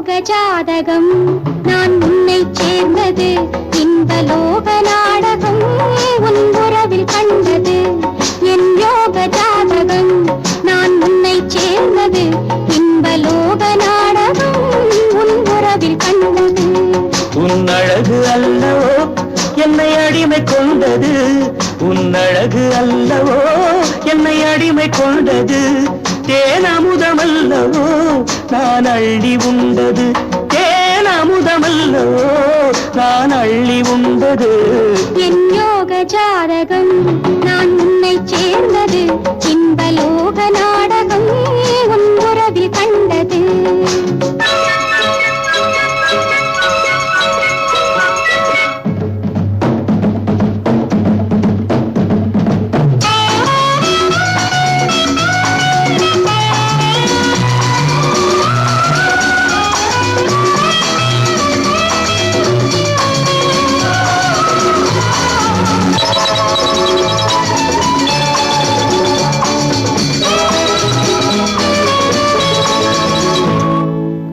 யோக ஜாதகம் நான் உன்னை சேர்ந்தது இந்த லோக நாடகம். உன் உறவில் கண்டது என் யோக ஜாதகம். நான் உன்னை சேர்ந்தது இன்ப லோக நாடகம். உன் உறவில் கண்டது. உன் அழகு அல்லவோ? என்னை அடிமை கொண்டது. உன் அழகு அல்லவோ? என்னை அடிமை கொண்டது. தேனமுதமல்லவோ நான் அள்ளி உண்டது. தேனமுதமல்லவோ நான் அள்ளி உண்டது. என் யோக ஜாதகம்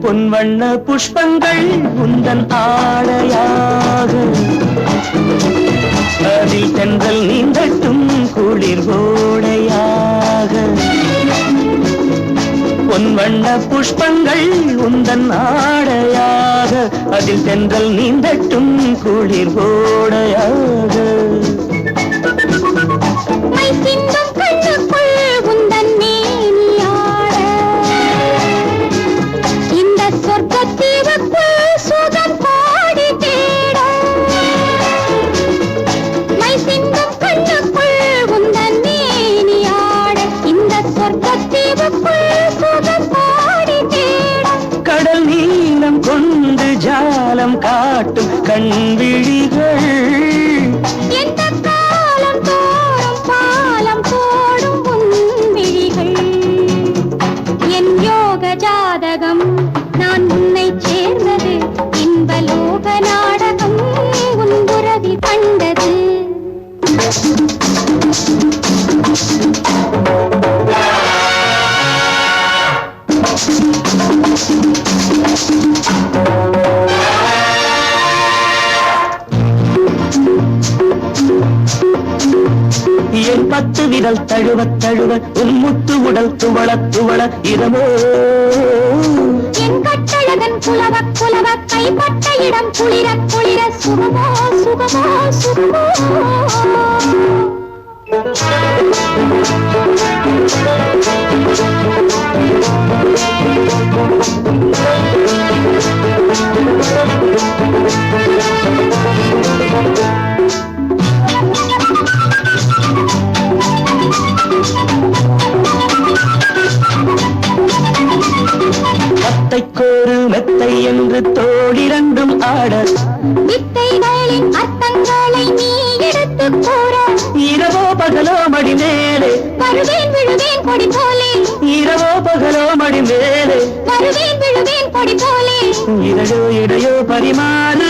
பொன்வண்ண புஷ்பங்கள் உந்தன் ஆடையாக. அதில் தென்றல் நீந்தட்டும் குளிர் ஓடையாக பொன்வண்ண புஷ்பங்கள் உந்தன் ஆடையாக. அதில் தென்றல் நீந்தட்டும் குளிர் ஓடையாக கடல் நீளம் கொண்டு ஜாலம் காட்டும் கண் விழிகள். என் பத்து விரல் தழுவ தழுவ உன் முத்து உடல் துவள துவள இரவோ என் கட்டழகன் புலவ புலவ கைப்பட்ட இடம் குளிர குளிர சுகமோ சுகமோ சுகமோ. அத்தைக்கோரு மெத்தை என்று தோழிரண்டும் ஆட. வித்தைகளின் அர்த்தங்களை நீ எடுத்துக் கூற. இரவோ பகலோ மடி மேலே. வருவேன் விழுவேன் கொடி போலே. இரவோ பகலோ மடி மேலே. வருவேன் விழுவேன் கொடி போலே இதழோ இடையோ பரிமாறு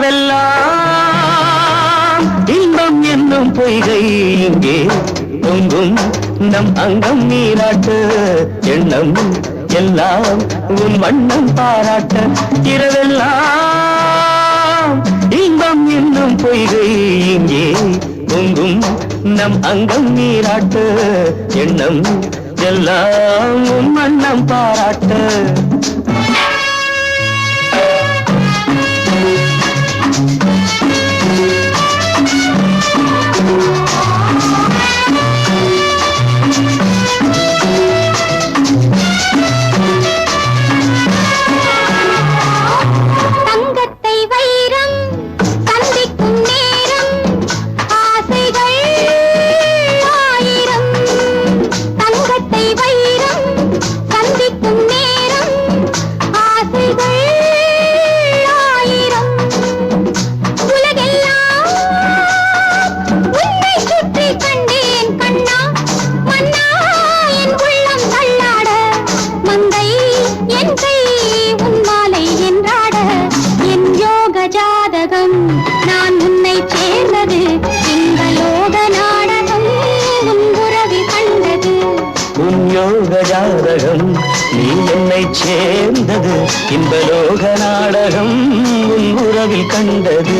இரவெல்லாம் இன்பம் என்னும் பொய்கை இங்கே பொங்கும் நம் அங்கம் நீராட்டு எண்ணம் எல்லாம் உன் வண்ணம் பாராட்ட. இரவெல்லாம் இன்பம் என்னும் பொய்கை இங்கே பொங்கும் நம் அங்கம் நீராட்டு எண்ணம் எல்லாம் உன் வண்ணம் பாராட்ட. உன் யோக ஜாதகம் நீ என்னை சேர்ந்தது இன்பலோக நாடகம் உன் உறவில் கண்டது.